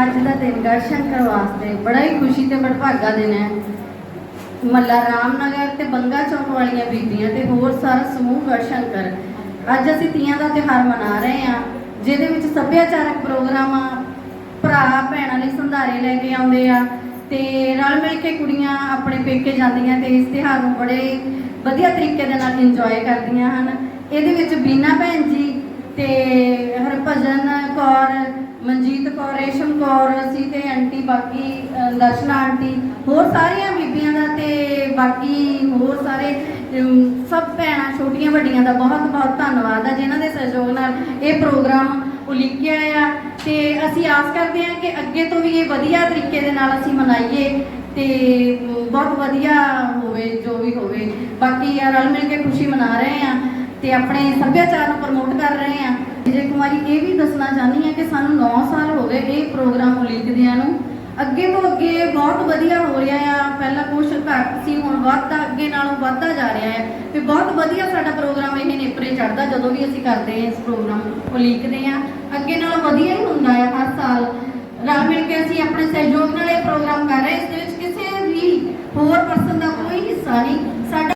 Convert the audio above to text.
ਅੱਜ ਦਾ ਦਿਨ ਗੜਸ਼ੰਕਰ ਵਾਸਤੇ ਬੜਾ ਹੀ ਖੁਸ਼ੀ ਤੇ ਬੜਭਾਗਾ ਦਿਨ ਹੈ। ਮੱਲਾ ਰਾਮਨਗਰ ਤੇ ਬੰਗਾ ਚੌਕ ਵਾਲੀਆਂ ਬੀਬੀਆਂ ਤੇ ਹੋਰ ਸਾਰਾ ਸਮੂਹ ਗੜਸ਼ੰਕਰ ਅੱਜ ਅਸੀਂ ਤੀਆਂ ਦਾ ਤਿਉਹਾਰ ਮਨਾ ਰਹੇ ਹਾਂ, ਜਿਹਦੇ ਵਿੱਚ ਸੱਭਿਆਚਾਰਕ ਪ੍ਰੋਗਰਾਮਾਂ ਭਰਾ ਭੈਣਾਂ ਲਈ ਸੰਧਾਰੇ ਲੈ ਕੇ ਆਉਂਦੇ ਆ ਤੇ ਰਲ ਮਿਲ ਕੇ ਕੁੜੀਆਂ ਆਪਣੇ ਪੇਕੇ ਜਾਂਦੀਆਂ ਤੇ ਇਸ ਤਿਉਹਾਰ ਨੂੰ ਬੜੇ ਵਧੀਆ ਤਰੀਕੇ ਦੇ ਨਾਲ ਇੰਜੋਏ ਕਰਦੀਆਂ ਹਨ। ਇਹਦੇ ਵਿੱਚ ਬੀਨਾ ਭੈਣ ਜੀ ਤੇ ਹਰਭਜਨ ਕੌਰ ਕੌਰ ਸੀ ਤੇ ਆਂਟੀ, ਬਾਕੀ ਦਰਸ਼ਨਾ ਆਂਟੀ, ਹੋਰ ਸਾਰੀਆਂ ਬੀਬੀਆਂ ਦਾ ਤੇ ਬਾਕੀ ਹੋਰ ਸਾਰੇ ਸਭ ਭੈਣਾਂ ਛੋਟੀਆਂ ਵੱਡੀਆਂ ਦਾ ਬਹੁਤ ਬਹੁਤ ਧੰਨਵਾਦ ਆ ਜਿਨ੍ਹਾਂ ਦੇ ਸਹਿਯੋਗ ਨਾਲ ਇਹ ਪ੍ਰੋਗਰਾਮ ਉਲੀਕਿਆ ਆ। ਤੇ ਅਸੀਂ ਆਸ ਕਰਦੇ ਹਾਂ ਕਿ ਅੱਗੇ ਤੋਂ ਵੀ ਇਹ ਵਧੀਆ ਤਰੀਕੇ ਦੇ ਨਾਲ ਅਸੀਂ ਮਨਾਈਏ ਤੇ ਬਹੁਤ ਵਧੀਆ ਹੋਵੇ, ਜੋ ਵੀ ਹੋਵੇ। ਬਾਕੀ ਆ, ਰਲ ਮਿਲ ਕੇ ਖੁਸ਼ੀ ਮਨਾ ਰਹੇ ਆ ਤੇ ਆਪਣੇ ਸੱਭਿਆਚਾਰ ਨੂੰ ਪ੍ਰਮੋਟ ਕਰ ਰਹੇ ਆ ਵਿਜੇ ਕੁਮਾਰੀ, ਇਹ ਵੀ ਦੱਸਣਾ ਚਾਹਨੀ ਆ ਕਿ ਸਾਨੂੰ 9 ਸਾਲ ਹੋ ਗਏ ਇਹ ਪ੍ਰੋਗਰਾਮ ਉਲੀਕਦਿਆਂ ਨੂੰ। ਅੱਗੇ ਤੋਂ ਅੱਗੇ ਬਹੁਤ ਵਧੀਆ ਹੋ ਰਿਹਾ ਆ। ਪਹਿਲਾਂ ਕੁਝ ਘੱਟ ਸੀ, ਹੁਣ ਵੱਧਦਾ, ਅੱਗੇ ਨਾਲੋਂ ਵੱਧਦਾ ਜਾ ਰਿਹਾ ਹੈ ਤੇ ਬਹੁਤ ਵਧੀਆ ਸਾਡਾ ਪ੍ਰੋਗਰਾਮ ਇਹ ਨੇਪਰੇ ਚੜਦਾ ਜਦੋਂ ਵੀ ਅਸੀਂ ਕਰਦੇ ਹਾਂ ਇਸ ਪ੍ਰੋਗਰਾਮ ਨੂੰ ਲਿਖਦੇ ਆ ਅੱਗੇ ਨਾਲੋਂ ਵਧੀਆ ਹੀ ਹੁੰਦਾ ਆ ਹਰ ਸਾਲ। ਰਲ ਮਿਲ ਕੇ ਅਸੀਂ ਆਪਣੇ ਸਹਿਯੋਗ ਨਾਲ ਇਹ ਪ੍ਰੋਗਰਾਮ ਕਰ ਰਹੇ ਇਸ ਦੇ ਵਿੱਚ ਕਿਸੇ ਵੀ ਹੋਰ ਪਰਸਨ ਦਾ ਕੋਈ ਹਿੱਸਾ ਨਹੀਂ।